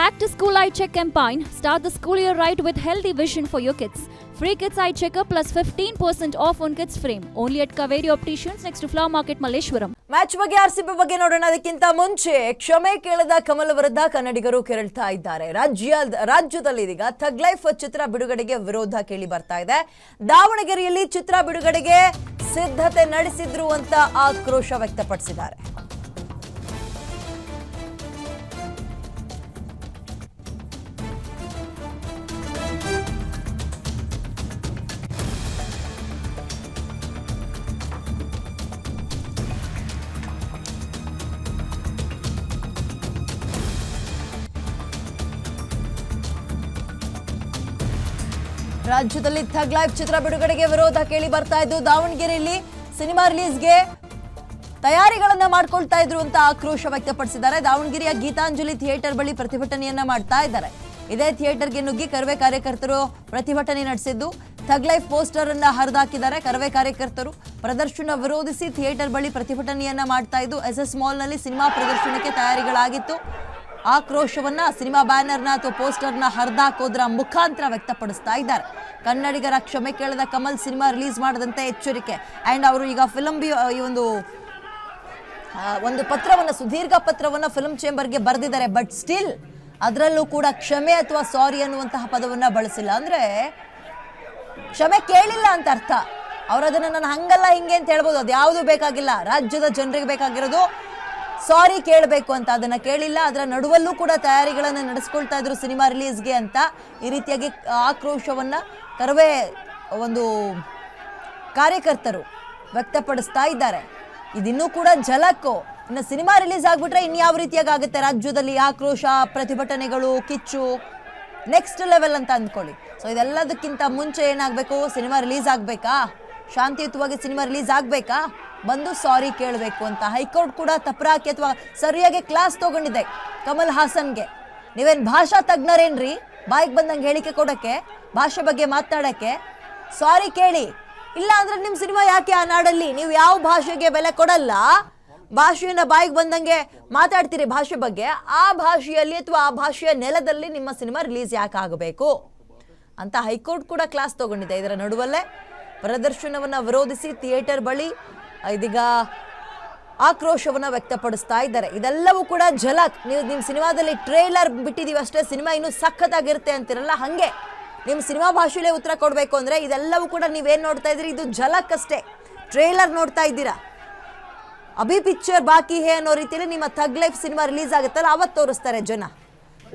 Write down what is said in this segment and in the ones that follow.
Back to School Eye Check campaign. Start the school year right with healthy vision for your kids. Free Kids Eye Checker plus 15% off on kids frame. Only at Kaveri Opticians next to Flower Market, Malleshwaram. Match ಬಗ್ಗೆ R C B ಬಗ್ಗೆ ನೋಡೋಣ ಅದಕ್ಕಿಂತ ಮುಂಚೆ ಕ್ಷಮೆ ಕೇಳದ ಕಮಲ್ ವಿರುದ್ಧ ಕನ್ನಡಿಗರು ಕೆರಳ್ತಾ ಇದ್ದಾರೆ ರಾಜ್ಯ ರಾಜ್ಯದಲ್ಲಿ ಇದೀಗ ಥಗ್ ಲೈಫ್ ಚಿತ್ರ ಬಿಡುಗಡೆಗೆ ವಿರೋಧ ಕೇಳಿ ಬರ್ತಾ ಇದೆ ದಾವಣಗೆರೆಯಲ್ಲಿ ಚಿತ್ರ ಬಿಡುಗಡೆಗೆ ಸಿದ್ಧತೆ ನಡೆಸಿದ್ರು ಅಂತ ಆಕ್ರೋಶ ವ್ಯಕ್ತಪಡಿಸಿದ್ದಾರೆ ರಾಜ್ಯದಲ್ಲಿ ಥಗ್ ಲೈಫ್ ಚಿತ್ರ ಬಿಡುಗಡೆಗೆ ವಿರೋಧ ಕೇಳಿ ಬರ್ತಾ ಇದ್ದು, ದಾವಣಗೆರೆಯಲ್ಲಿ ಸಿನಿಮಾ ರಿಲೀಸ್ಗೆ ತಯಾರಿಗಳನ್ನ ಮಾಡ್ಕೊಳ್ತಾ ಇದ್ರು ಅಂತ ಆಕ್ರೋಶ ವ್ಯಕ್ತಪಡಿಸಿದ್ದಾರೆ. ದಾವಣಗೆರೆಯ ಗೀತಾಂಜಲಿ ಥಿಯೇಟರ್ ಬಳಿ ಪ್ರತಿಭಟನೆಯನ್ನ ಮಾಡ್ತಾ ಇದ್ದಾರೆ. ಇದೇ ಥಿಯೇಟರ್ಗೆ ನುಗ್ಗಿ ಕರವೇ ಕಾರ್ಯಕರ್ತರು ಪ್ರತಿಭಟನೆ ನಡೆಸಿದ್ದು, ಥಗ್ ಲೈಫ್ ಪೋಸ್ಟರ್ ಅನ್ನ ಹರಿದಾಕಿದ್ದಾರೆ. ಕರವೇ ಕಾರ್ಯಕರ್ತರು ಪ್ರದರ್ಶನ ವಿರೋಧಿಸಿ ಥಿಯೇಟರ್ ಬಳಿ ಪ್ರತಿಭಟನೆಯನ್ನ ಮಾಡ್ತಾ ಇದ್ದು, ಎಸ್ ಎಸ್ ಮಾಲ್ನಲ್ಲಿ ಸಿನಿಮಾ ಪ್ರದರ್ಶನಕ್ಕೆ ತಯಾರಿಗಳಾಗಿತ್ತು. ಆಕ್ರೋಶವನ್ನ ಸಿನಿಮಾ ಬ್ಯಾನರ್ನ ಅಥವಾ ಪೋಸ್ಟರ್ನ ಹರಿದಾಕೋದ್ರ ಮುಖಾಂತರ ವ್ಯಕ್ತಪಡಿಸ್ತಾ ಇದ್ದಾರೆ. ಕನ್ನಡಿಗರ ಕ್ಷಮೆ ಕೇಳದ ಕಮಲ್ ಸಿನಿಮಾ ರಿಲೀಸ್ ಮಾಡದಂತೆ ಎಚ್ಚರಿಕೆ. ಅಂಡ್ ಅವರು ಈಗ ಫಿಲಂ ಈ ಒಂದು ಒಂದು ಪತ್ರವನ್ನು, ಸುದೀರ್ಘ ಪತ್ರವನ್ನು ಫಿಲ್ಮ್ ಚೇಂಬರ್ಗೆ ಬರೆದಿದ್ದಾರೆ. ಬಟ್ ಸ್ಟಿಲ್ ಅದರಲ್ಲೂ ಕೂಡ ಕ್ಷಮೆ ಅಥವಾ ಸಾರಿ ಅನ್ನುವಂತಹ ಪದವನ್ನು ಬಳಸಿಲ್ಲ. ಅಂದರೆ ಕ್ಷಮೆ ಕೇಳಿಲ್ಲ ಅಂತ ಅರ್ಥ. ಅವ್ರು ಅದನ್ನ ನಾನು ಹಂಗಲ್ಲ ಹಿಂಗೆ ಅಂತ ಹೇಳ್ಬೋದು. ಅದು ಯಾವುದು ಬೇಕಾಗಿಲ್ಲ. ರಾಜ್ಯದ ಜನರಿಗೆ ಬೇಕಾಗಿರೋದು ಸಾರಿ ಕೇಳಬೇಕು ಅಂತ, ಅದನ್ನ ಕೇಳಿಲ್ಲ, ಅದರ ನಡುವಲ್ಲೂ ಕೂಡ ತಯಾರಿಗಳನ್ನು ನಡೆಸ್ಕೊಳ್ತಾ ಇದ್ರು ಸಿನಿಮಾ ರಿಲೀಸ್ಗೆ ಅಂತ ಈ ರೀತಿಯಾಗಿ ಆಕ್ರೋಶವನ್ನ ಕರವೇ ಒಂದು ಕಾರ್ಯಕರ್ತರು ವ್ಯಕ್ತಪಡಿಸ್ತಾ ಇದ್ದಾರೆ. ಇದಿನ್ನೂ ಕೂಡ ಝಲಕ್ಕು. ಇನ್ನು ಸಿನಿಮಾ ರಿಲೀಸ್ ಆಗ್ಬಿಟ್ರೆ ಇನ್ಯಾವ ರೀತಿಯಾಗಿ ಆಗುತ್ತೆ? ರಾಜ್ಯದಲ್ಲಿ ಆಕ್ರೋಶ, ಪ್ರತಿಭಟನೆಗಳು, ಕಿಚ್ಚು ನೆಕ್ಸ್ಟ್ ಲೆವೆಲ್ ಅಂತ ಅಂದ್ಕೊಳ್ಳಿ. ಸೊ ಇದೆಲ್ಲದಕ್ಕಿಂತ ಮುಂಚೆ ಏನಾಗಬೇಕು? ಸಿನಿಮಾ ರಿಲೀಸ್ ಆಗಬೇಕಾ? ಶಾಂತಿಯುತವಾಗಿ ಸಿನಿಮಾ ರಿಲೀಸ್ ಆಗಬೇಕಾ? ಬಂದು ಸಾರಿ ಕೇಳಬೇಕು ಅಂತ. ಹೈಕೋರ್ಟ್ ಕೂಡ ತಪ್ಪರಾಕಿ ಅಥವಾ ಸರಿಯಾಗಿ ಕ್ಲಾಸ್ ತಗೊಂಡಿದೆ ಕಮಲ್ ಹಾಸನ್ಗೆ. ನೀವೇನು ಭಾಷಾ ತಜ್ಞರೇನ್ರಿ? ಬಾಯಿಗೆ ಬಂದಂಗೆ ಹೇಳಿಕೆ ಕೊಡೋಕ್ಕೆ, ಭಾಷೆ ಬಗ್ಗೆ ಮಾತನಾಡೋಕ್ಕೆ ಸಾರಿ ಕೇಳಿ. ಇಲ್ಲ ಅಂದ್ರೆ ನಿಮ್ಮ ಸಿನಿಮಾ ಯಾಕೆ ಆ ನಾಡಲ್ಲಿ? ನೀವು ಯಾವ ಭಾಷೆಗೆ ಬೆಲೆ ಕೊಡಲ್ಲ? ಭಾಷೆಯನ್ನು ಬಾಯಿಗೆ ಬಂದಂಗೆ ಮಾತಾಡ್ತೀರಿ ಭಾಷೆ ಬಗ್ಗೆ. ಆ ಭಾಷೆಯಲ್ಲಿ ಅಥವಾ ಆ ಭಾಷೆಯ ನೆಲದಲ್ಲಿ ನಿಮ್ಮ ಸಿನಿಮಾ ರಿಲೀಸ್ ಯಾಕೆ ಆಗಬೇಕು ಅಂತ ಹೈಕೋರ್ಟ್ ಕೂಡ ಕ್ಲಾಸ್ ತಗೊಂಡಿದೆ. ಇದರ ನಡುವಲ್ಲೇ ಪ್ರದರ್ಶನವನ್ನ ವಿರೋಧಿಸಿ ಥಿಯೇಟರ್ ಬಳಿ ಇದೀಗ ಆಕ್ರೋಶವನ್ನು ವ್ಯಕ್ತಪಡಿಸ್ತಾ ಇದ್ದಾರೆ. ಇದೆಲ್ಲವೂ ಕೂಡ ಝಲಕ್. ನೀವು ನಿಮ್ಮ ಸಿನಿಮಾದಲ್ಲಿ ಟ್ರೇಲರ್ ಬಿಟ್ಟಿದ್ದೀವಿ ಅಷ್ಟೇ, ಸಿನಿಮಾ ಇನ್ನೂ ಸಖತ್ತಾಗಿರುತ್ತೆ ಅಂತಿರಲ್ಲ? ಹಾಗೆ. ನಿಮ್ಮ ಸಿನಿಮಾ ಭಾಷೆಯಲ್ಲೇ ಉತ್ತರ ಕೊಡಬೇಕು ಅಂದರೆ ಇದೆಲ್ಲವೂ ಕೂಡ ನೀವೇನು ನೋಡ್ತಾ ಇದ್ದೀರಿ? ಇದು ಝಲಕ್ ಅಷ್ಟೇ. ಟ್ರೇಲರ್ ನೋಡ್ತಾ ಇದ್ದೀರಾ? ಅಭಿ ಪಿಕ್ಚರ್ ಬಾಕಿ ಹೇ ಅನ್ನೋ ರೀತಿಯಲ್ಲಿ ನಿಮ್ಮ ಥಗ್ ಲೈಫ್ ಸಿನಿಮಾ ರಿಲೀಸ್ ಆಗುತ್ತಲ್ಲ ಅವತ್ತು ತೋರಿಸ್ತಾರೆ ಜನ.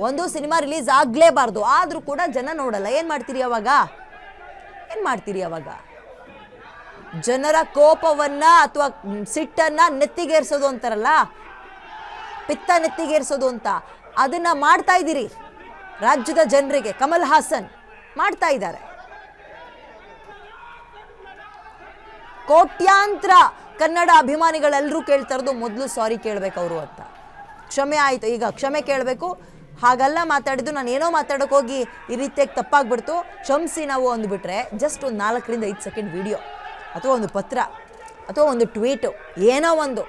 ಒಂದು ಸಿನಿಮಾ ರಿಲೀಸ್ ಆಗಲೇಬಾರ್ದು. ಆದರೂ ಕೂಡ ಜನ ನೋಡಲ್ಲ. ಏನು ಮಾಡ್ತೀರಿ ಅವಾಗ? ಏನು ಮಾಡ್ತೀರಿ ಅವಾಗ? ಜನರ ಕೋಪವನ್ನ ಅಥವಾ ಸಿಟ್ಟನ್ನ ನೆತ್ತಿಗೇರಿಸೋದು ಅಂತಾರಲ್ಲ? ಪಿತ್ತ ನೆತ್ತಿಗೇರಿಸೋದು ಅಂತ. ಅದನ್ನ ಮಾಡ್ತಾ ಇದ್ದೀರಿ. ರಾಜ್ಯದ ಜನರಿಗೆ, ಕಮಲ್ ಹಾಸನ್ ಮಾಡ್ತಾ ಇದ್ದಾರೆ. ಕೋಟ್ಯಾಂತರ ಕನ್ನಡ ಅಭಿಮಾನಿಗಳೆಲ್ಲರೂ ಕೇಳ್ತಾ ಇರೋದು ಮೊದಲು ಸಾರಿ ಕೇಳಬೇಕು ಅವರು ಅಂತ. ಕ್ಷಮೆ ಆಯಿತು. ಈಗ ಕ್ಷಮೆ ಕೇಳಬೇಕು. ಹಾಗೆಲ್ಲ ಮಾತಾಡಿದ್ದು, ನಾನು ಏನೋ ಮಾತಾಡೋಕೆ ಹೋಗಿ ಈ ರೀತಿಯಾಗಿ ತಪ್ಪಾಗ್ಬಿಡ್ತು. ಕ್ಷಮಿಸಿ ನಾವು ಅಂದ್ಬಿಟ್ರೆ ಜಸ್ಟ್ ಒಂದು ನಾಲ್ಕರಿಂದ ಐದು ಸೆಕೆಂಡ್ ವಿಡಿಯೋ ಅಥವಾ ಒಂದು ಪತ್ರ ಅಥವಾ ಒಂದು ಟ್ವೀಟು, ಏನೋ ಒಂದು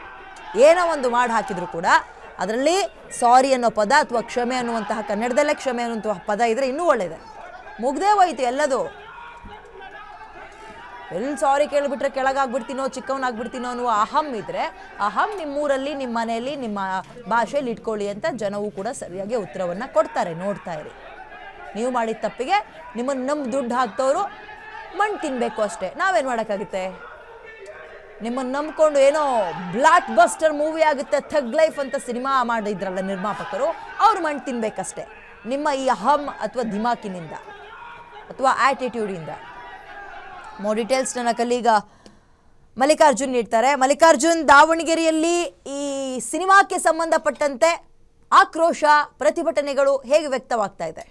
ಏನೋ ಒಂದು ಮಾಡಿ ಹಾಕಿದರೂ ಕೂಡ ಅದರಲ್ಲಿ ಸಾರಿ ಅನ್ನೋ ಪದ ಅಥವಾ ಕ್ಷಮೆ ಅನ್ನುವಂತಹ ಕನ್ನಡದಲ್ಲೇ ಕ್ಷಮೆ ಅನ್ನುವಂತಹ ಪದ ಇದ್ದರೆ ಇನ್ನೂ ಒಳ್ಳೆಯದೆ ಮುಗ್ದೇ ಹೋಯ್ತು ಎಲ್ಲದು. ಎಲ್ಲಿ ಸಾರಿ ಕೇಳಿಬಿಟ್ರೆ ಕೆಳಗಾಗ್ಬಿಡ್ತೀನೋ, ಚಿಕ್ಕವನಾಗ್ಬಿಡ್ತೀನೋ ಅನ್ನುವ ಅಹಂ ಇದ್ರೆ ಅಹಂ ನಿಮ್ಮೂರಲ್ಲಿ ನಿಮ್ಮ ಮನೆಯಲ್ಲಿ ನಿಮ್ಮ ಭಾಷೆಯಲ್ಲಿ ಇಟ್ಕೊಳ್ಳಿ ಅಂತ ಜನವು ಕೂಡ ಸರಿಯಾಗಿ ಉತ್ತರವನ್ನು ಕೊಡ್ತಾರೆ, ನೋಡ್ತಾ ಇರಿ. ನೀವು ಮಾಡಿದ ತಪ್ಪಿಗೆ ನಿಮ್ಮನ್ನು ನಮ್ಮ ದುಡ್ಡು ಹಾಕ್ತವ್ರು ಮಣ್ಣು ತಿನ್ನಬೇಕು ಅಷ್ಟೇ. ನಾವೇನು ಮಾಡೋಕ್ಕಾಗುತ್ತೆ? ನಿಮ್ಮನ್ನು ನಂಬ್ಕೊಂಡು ಏನೋ ಬ್ಲಾಕ್ ಬಸ್ಟರ್ ಮೂವಿ ಆಗುತ್ತೆ ಥಗ್ ಲೈಫ್ ಅಂತ ಸಿನಿಮಾ ಮಾಡಿದ್ರಲ್ಲ ನಿರ್ಮಾಪಕರು, ಅವ್ರು ಮಣ್ಣು ತಿನ್ನಬೇಕಷ್ಟೇ ನಿಮ್ಮ ಈ ಅಹಂ ಅಥವಾ ದಿಮಾಕಿನಿಂದ ಅಥವಾ ಆ್ಯಟಿಟ್ಯೂಡಿಂದ ಮೋ ಡೀಟೇಲ್ಸ್ ನನ್ನ ಕಲೀಗ ಮಲ್ಲಿಕಾರ್ಜುನ್ ನೀಡ್ತಾರೆ. ಮಲ್ಲಿಕಾರ್ಜುನ್, ದಾವಣಗೆರೆಯಲ್ಲಿ ಈ ಸಿನಿಮಾಕ್ಕೆ ಸಂಬಂಧಪಟ್ಟಂತೆ ಆಕ್ರೋಶ, ಪ್ರತಿಭಟನೆಗಳು ಹೇಗೆ ವ್ಯಕ್ತವಾಗ್ತಾ ಇದೆ?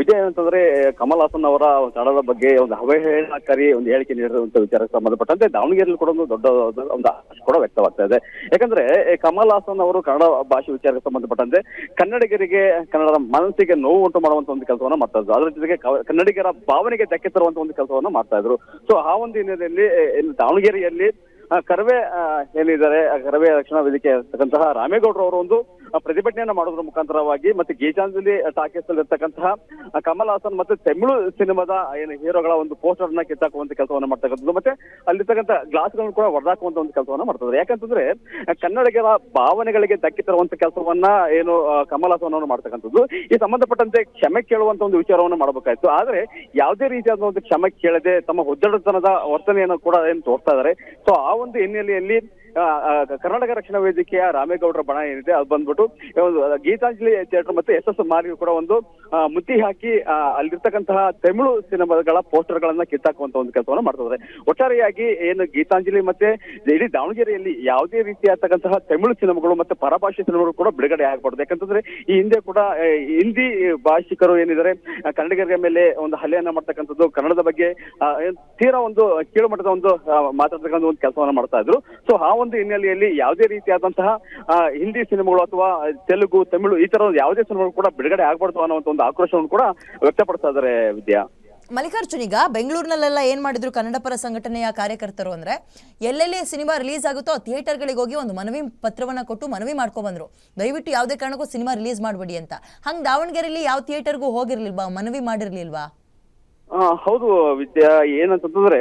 ವಿಜಯ್ ಅಂತಂದ್ರೆ ಕಮಲ್ ಹಾಸನ್ ಅವರ ಕನ್ನಡದ ಬಗ್ಗೆ ಒಂದು ಅವಹೇಳನಕಾರಿ ಒಂದು ಹೇಳಿಕೆ ನೀಡಿರುವಂತ ವಿಚಾರಕ್ಕೆ ಸಂಬಂಧಪಟ್ಟಂತೆ ದಾವಣಗೆರೆಯಲ್ಲಿ ಕೂಡ ಒಂದು ದೊಡ್ಡ ಒಂದು ಕೂಡ ವ್ಯಕ್ತವಾಗ್ತಾ ಇದೆ. ಯಾಕಂದ್ರೆ ಕಮಲ್ ಹಾಸನ್ ಅವರು ಕನ್ನಡ ಭಾಷೆ ವಿಚಾರಕ್ಕೆ ಸಂಬಂಧಪಟ್ಟಂತೆ ಕನ್ನಡಿಗರಿಗೆ, ಕನ್ನಡದ ಮನಸ್ಸಿಗೆ ನೋವು ಉಂಟು ಮಾಡುವಂತ ಒಂದು ಕೆಲಸವನ್ನ ಮಾಡ್ತಾ ಇದ್ರು. ಅದ್ರ ಜೊತೆಗೆ ಕನ್ನಡಿಗರ ಭಾವನೆಗೆ ಧಕ್ಕೆ ತರುವಂತ ಒಂದು ಕೆಲಸವನ್ನ ಮಾಡ್ತಾ ಇದ್ರು. ಸೊ ಆ ಒಂದು ಹಿನ್ನೆಲೆಯಲ್ಲಿ ದಾವಣಗೆರೆಯಲ್ಲಿ ಕರವೇ ಏನಿದ್ದಾರೆ ಕರವೇ ರಕ್ಷಣಾ ವೇದಿಕೆ ಇರ್ತಕ್ಕಂತಹ ರಾಮೇಗೌಡರು ಅವರು ಒಂದು ಪ್ರತಿಭಟನೆಯನ್ನ ಮಾಡೋದ್ರ ಮುಖಾಂತರವಾಗಿ ಮತ್ತೆ ಗೀತಾಂಜಲಿ ಟಾಕೀಸ್ ಅಲ್ಲಿ ಇರ್ತಕ್ಕಂತಹ ಕಮಲ್ ಹಾಸನ್ ಮತ್ತೆ ತಮಿಳು ಸಿನಿಮಾದ ಏನು ಹೀರೋಗಳ ಒಂದು ಪೋಸ್ಟರ್ ಅನ್ನ ಕಿತ್ತಾಕುವಂತ ಕೆಲಸವನ್ನ ಮಾಡ್ತಕ್ಕಂಥದ್ದು. ಮತ್ತೆ ಅಲ್ಲಿರ್ತಕ್ಕಂಥ ಗ್ಲಾಸ್ಗಳನ್ನು ಕೂಡ ಹೊರದಾಕುವಂತ ಒಂದು ಕೆಲಸವನ್ನ ಮಾಡ್ತದ್ರು ಯಾಕಂತಂದ್ರೆ ಕನ್ನಡಿಗರ ಭಾವನೆಗಳಿಗೆ ಧಕ್ಕೆ ತರುವಂತ ಕೆಲಸವನ್ನ, ಏನು ಕಮಲ್ ಹಾಸನ್ ಅವರು ಮಾಡ್ತಕ್ಕಂಥದ್ದು. ಈ ಸಂಬಂಧಪಟ್ಟಂತೆ ಕ್ಷಮೆ ಕೇಳುವಂತ ಒಂದು ವಿಚಾರವನ್ನು ಮಾಡಬೇಕಾಯ್ತು. ಆದ್ರೆ, ಯಾವುದೇ ರೀತಿಯಾದ ಒಂದು ಕ್ಷಮೆ ಕೇಳದೆ ತಮ್ಮ ಉದ್ದಡತನದ ವರ್ತನೆಯನ್ನು ಕೂಡ ಏನು ತೋರ್ತಾ ಇದ್ದಾರೆ ಸೊ ಆ ಒಂದು ಹಿನ್ನೆಲೆಯಲ್ಲಿ ಕರ್ನಾಟಕ ರಕ್ಷಣಾ ವೇದಿಕೆಯ ರಾಮೇಗೌಡರ ಬಣ ಏನಿದೆ, ಅದು ಬಂದ್ಬಿಟ್ಟು ಗೀತಾಂಜಲಿ ಥಿಯೇಟರ್ ಮತ್ತೆ ಎಸ್ ಎಸ್ ಮಾರ್ಗ ಕೂಡ ಒಂದು ಮುತ್ತಿ ಹಾಕಿ ಅಲ್ಲಿರ್ತಕ್ಕಂತಹ ತಮಿಳು ಸಿನಿಮಾಗಳ ಪೋಸ್ಟರ್ ಗಳನ್ನ ಕಿತ್ತಾಕುವಂತ ಒಂದು ಕೆಲಸವನ್ನ ಮಾಡ್ತಿದ್ದಾರೆ ಒಟ್ಟಾರೆಯಾಗಿ ಏನು ಗೀತಾಂಜಲಿ ಮತ್ತೆ ಇಡೀ ದಾವಣಗೆರೆಯಲ್ಲಿ ಯಾವುದೇ ರೀತಿಯಾದಂತಹ ತಮಿಳು ಸಿನಿಮಾಗಳು ಮತ್ತೆ ಪರಭಾಷೆ ಸಿನಿಮಾಗಳು ಕೂಡ ಬಿಡುಗಡೆ ಆಗಬಾರ್ದು. ಯಾಕಂತಂದ್ರೆ ಈ ಹಿಂದೆ ಕೂಡ ಹಿಂದಿ ಭಾಷಿಕರು ಏನಿದ್ದಾರೆ ಕನ್ನಡಿಗರ ಮೇಲೆ ಒಂದು ಹಲ್ಲೆಯನ್ನ ಮಾಡ್ತಕ್ಕಂಥದ್ದು, ಕನ್ನಡದ ಬಗ್ಗೆ ತೀರಾ ಒಂದು ಕೀಳುಮಟ್ಟದ ಒಂದು ಮಾತಾಡ್ತಕ್ಕಂಥ ಒಂದು ಕೆಲಸವನ್ನ ಮಾಡ್ತಾ ಇದ್ರು. ಸೊ ಆ ಒಂದು ಹಿನ್ನೆಲೆಯಲ್ಲಿ ಯಾವುದೇ ರೀತಿಯಾದಂತಹ ಹಿಂದಿ ಸಿನಿಮಾಗಳು ಅಥವಾ ತೆಲುಗು, ತಮಿಳು ಈ ತರ ಯಾವುದೇ ಸಿನಿಮಾಗಳು ಕೂಡ ಬಿಡುಗಡೆ ಆಗ್ಬಾರ್ದು ಅನ್ನೋ ಒಂದು ಆಕ್ರೋಶವನ್ನು ಕೂಡ ವ್ಯಕ್ತಪಡಿಸ್ತಾ ಇದ್ದಾರೆ ವಿದ್ಯಾ. ಮಲ್ಲಿಕಾರ್ಜುನ್, ಈಗ ಬೆಂಗಳೂರಿನಲ್ಲೆಲ್ಲ ಏನ್ ಮಾಡಿದ್ರು ಕನ್ನಡ ಪರ ಸಂಘಟನೆಯ ಕಾರ್ಯಕರ್ತರು ಅಂದ್ರೆ, ಎಲ್ಲೆಲ್ಲಿ ಸಿನಿಮಾ ರಿಲೀಸ್ ಆಗುತ್ತೋ ಥಿಯೇಟರ್ ಗಳಿಗೆ ಹೋಗಿ ಒಂದು ಮನವಿ ಪತ್ರವನ್ನ ಕೊಟ್ಟು ಮನವಿ ಮಾಡ್ಕೊ ಬಂದ್ರು ದಯವಿಟ್ಟು ಯಾವುದೇ ಕಾರಣಕ್ಕೂ ಸಿನಿಮಾ ರಿಲೀಸ್ ಮಾಡಬೇಡಿ ಅಂತ. ಹಂಗ್ ದಾವಣಗೆರೆಯಲ್ಲಿ ಯಾವ ಥಿಯೇಟರ್ಗೂ ಹೋಗಿರ್ಲಿಲ್ವಾ, ಮನವಿ ಮಾಡಿರ್ಲಿಲ್ವಾ? ಹೌದು, ವಿದ್ಯಾ ಏನಂತಂದ್ರೆ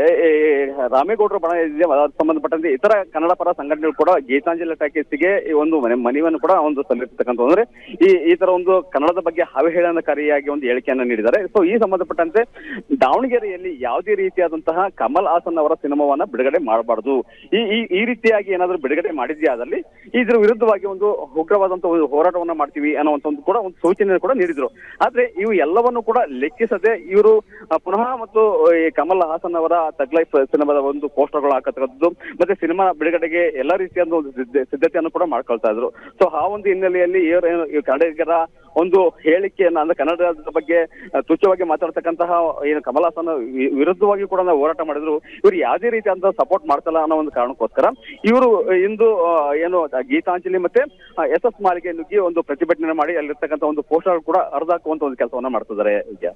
ರಾಮೇಗೌಡರ ಬಣ ಏನಿದೆ ಅದಕ್ಕೆ ಸಂಬಂಧಪಟ್ಟಂತೆ ಇತರ ಕನ್ನಡ ಪರ ಸಂಘಟನೆಗಳು ಕೂಡ ಗೀತಾಂಜಲಿ ಟಾಕೀಸ್ಗೆ ಈ ಒಂದು ಮನೆ, ಮನವಿಯನ್ನು ಕೂಡ ಒಂದು ಸಲ್ಲಿರ್ತಕ್ಕಂಥ ಅಂದ್ರೆ, ಈ ಈ ತರ ಒಂದು ಕನ್ನಡದ ಬಗ್ಗೆ ಅವಹೇಳನಕಾರಿಯಾಗಿ ಒಂದು ಹೇಳಿಕೆಯನ್ನ ನೀಡಿದ್ದಾರೆ. ಸೊ ಈ ಸಂಬಂಧಪಟ್ಟಂತೆ ದಾವಣಗೆರೆಯಲ್ಲಿ ಯಾವುದೇ ರೀತಿಯಾದಂತಹ ಕಮಲ್ ಹಾಸನ್ ಅವರ ಸಿನಿಮಾವನ್ನ ಬಿಡುಗಡೆ ಮಾಡಬಾರ್ದು. ಈ ಈ ರೀತಿಯಾಗಿ ಏನಾದರೂ ಬಿಡುಗಡೆ ಮಾಡಿದ್ಯಾದಲ್ಲಿ ಇದ್ರ ವಿರುದ್ಧವಾಗಿ ಒಂದು ಉಗ್ರವಾದಂತಹ ಒಂದು ಹೋರಾಟವನ್ನ ಮಾಡ್ತೀವಿ ಅನ್ನುವಂತ ಒಂದು ಕೂಡ ಒಂದು ಸೂಚನೆ ಕೂಡ ನೀಡಿದ್ರು. ಆದ್ರೆ, ಇವು ಎಲ್ಲವನ್ನು ಕೂಡ ಲೆಕ್ಕಿಸದೆ ಇವರು ಪುನಃ ಮತ್ತು, ಈ ಕಮಲ್ ಹಾಸನ್ ಅವರ ತಗ್ ಲೈಫ್ ಸಿನಿಮಾದ ಒಂದು ಪೋಸ್ಟರ್ಗಳು ಹಾಕತಕ್ಕಂಥದ್ದು. ಮತ್ತೆ ಸಿನಿಮಾ ಬಿಡುಗಡೆಗೆ ಎಲ್ಲಾ ರೀತಿಯ ಒಂದು ಸಿದ್ಧ- ಸಿದ್ಧತೆಯನ್ನು ಕೂಡ ಮಾಡ್ಕೊಳ್ತಾ ಇದ್ರು. ಸೊ, ಆ ಒಂದು ಹಿನ್ನೆಲೆಯಲ್ಲಿ ಈ ಕನ್ನಡಿಗರ ಒಂದು ಹೇಳಿಕೆಯನ್ನ, ಅಂದ್ರೆ ಕನ್ನಡದ ಬಗ್ಗೆ ತುಚ್ಛವಾಗಿ ಮಾತಾಡ್ತಕ್ಕಂತಹ ಏನು ಕಮಲ್ ಹಾಸನ್ ವಿರುದ್ಧವಾಗಿ ಕೂಡ ಹೋರಾಟ ಮಾಡಿದ್ರು. ಇವರು ಯಾವುದೇ ರೀತಿಯಾದಂತಹ ಸಪೋರ್ಟ್ ಮಾಡ್ತಲ್ಲ ಅನ್ನೋ ಒಂದು ಕಾರಣಕ್ಕೋಸ್ಕರ ಇವರು ಇಂದು ಏನು, ಗೀತಾಂಜಲಿ ಮತ್ತೆ ಎಸ್ ಎಸ್ ಮಾಲಿಗೆ ನುಗ್ಗಿ ಒಂದು ಪ್ರತಿಭಟನೆ ಮಾಡಿ ಅಲ್ಲಿರ್ತಕ್ಕಂಥ ಒಂದು ಪೋಸ್ಟರ್ ಕೂಡ ಅರ್ಧ ಹಾಕುವಂತ ಒಂದು ಕೆಲಸವನ್ನ ಮಾಡ್ತಿದ್ದಾರೆ ವಿದ್ಯಾ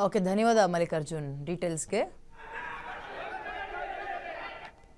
ओके धन्यवाद मल्लिकार्जुन डीटेल्स के।